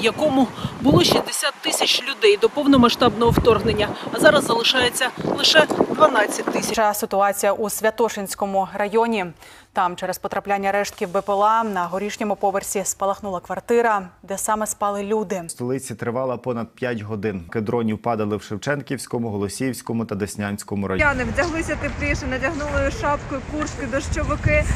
якому було 60 тисяч людей до повномасштабного вторгнення, а зараз залишається лише 12 тисяч. Ситуація у Святошинському районі. Там через потрапляння рештків БПЛА на горішньому поверсі спалахнула квартира, де саме спали люди. В столиці тривала понад 5 годин. Дронів падали в Шевченківському, Голосіївському та Деснянському районі. Вдяглися тепліше, надягнули шапки, куртки, дощовики е,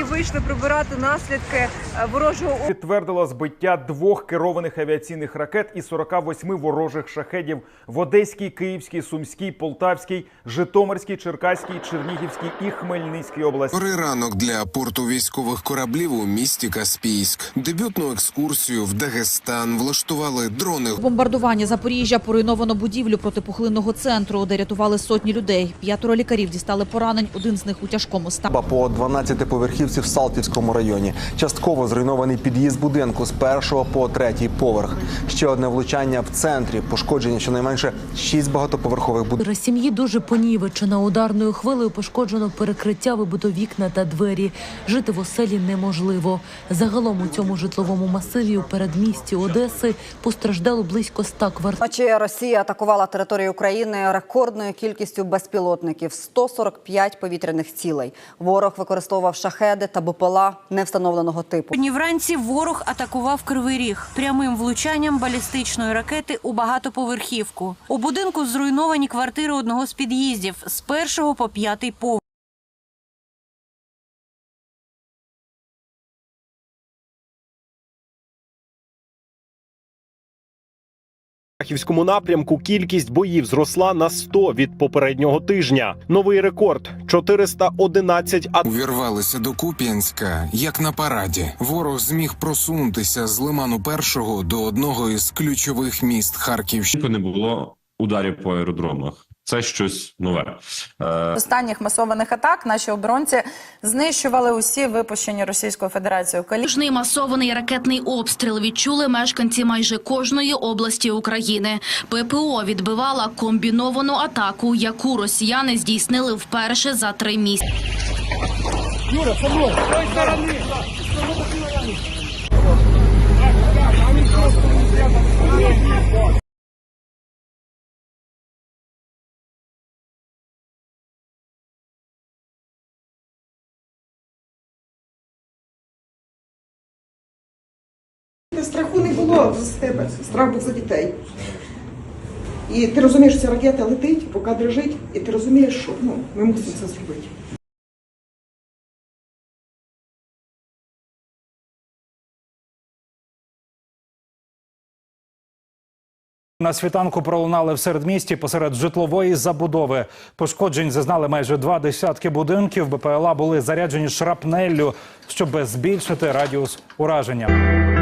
і вийшли прибирати наслідки ворожого підтвердила збиття двох керованих авіаційних ракет і 48 ворожих шахедів в Одеській, Київській, Сумській, Полтавській, Житомирській, Черкаській, Чернігівській і Хмельницькій області. Пори ранок для порту військових кораблів у місті Каспійськ. Дебютну екскурсію в Дагестан влаштували дрони. Бомбардування Запоріжжя поруйновано будівлю протипухлинного центру, де рятували сотні людей. П'ятеро лікарів дістали поранень, один з них у тяжкому стані. по 12 поверхівці в Салтівському районі. Частково зруйнований під'їзд будинку з першого по третій поверх. Ще одне влучання в центрі. Пошкодження щонайменше шість багатоповерхових будинків. Сім'ї дуже понівечена. Ударною хвилею пошкоджено перекриття, вибито вікна та двері. Жити в оселі неможливо. Загалом у цьому житловому масиві у передмісті Одеси постраждало близько ста квартир. Вночі Росія атакувала територію України рекордною кількістю безпілотників 145 повітряних цілей. Ворог використовував шахеди та БПЛА невстановленого типу. Сьогодні вранці ворог атакував Кривий Ріг прямим влучанням балістичної ракети у багатоповерхівку. У будинку зруйновані квартири одного з під'їздів з першого по п'ятий поверх. Харківському напрямку кількість боїв зросла на 100 від попереднього тижня. Новий рекорд 411 атак. Увірвалися до Куп'янська, як на параді. Ворог зміг просунутися з лиману першого до одного із ключових міст Харківщини. не було ударів по аеродромах. Це щось нове. Е, Останніх масованих атак наші оборонці знищували усі випущені Російською Федерацією. Кожний масований ракетний обстріл відчули мешканці майже кожної області України. ППО відбивала комбіновану атаку, яку росіяни здійснили вперше за три місяці. Страху не було з тебе, страх був за дітей. І ти розумієш, ця ракета летить, поки дрожить, і ти розумієш, що ну, ми мусимо це зробити. На світанку пролунали в середмісті посеред житлової забудови. Пошкоджень зазнали майже два десятки будинків. БПЛА були заряджені шрапнеллю, щоб збільшити радіус ураження.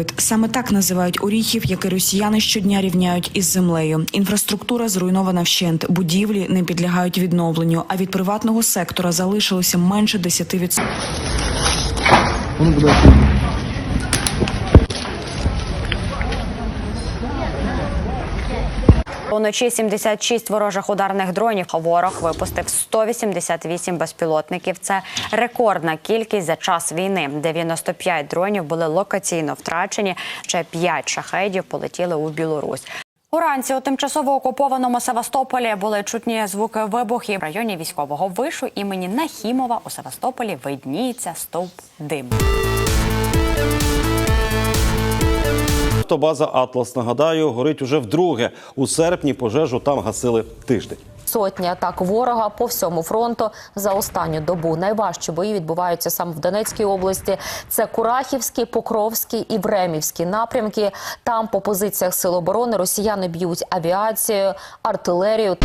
Привид саме так називають оріхів, які росіяни щодня рівняють із землею. Інфраструктура зруйнована вщент, будівлі не підлягають відновленню. А від приватного сектора залишилося менше 10%. Уночі 76 ворожих ударних дронів. Ворог випустив 188 безпілотників. Це рекордна кількість за час війни. 95 дронів були локаційно втрачені. Ще 5 шахедів полетіли у Білорусь. Уранці у тимчасово окупованому Севастополі були чутні звуки вибухів. В районі військового вишу імені Нахімова у Севастополі видніється стовп диму. Автобаза Атлас нагадаю горить уже вдруге. У серпні пожежу там гасили тиждень. Сотні атак ворога по всьому фронту за останню добу. Найважчі бої відбуваються саме в Донецькій області. Це Курахівський, Покровський і Времівський напрямки. Там по позиціях сил оборони росіяни б'ють авіацією, артилерію.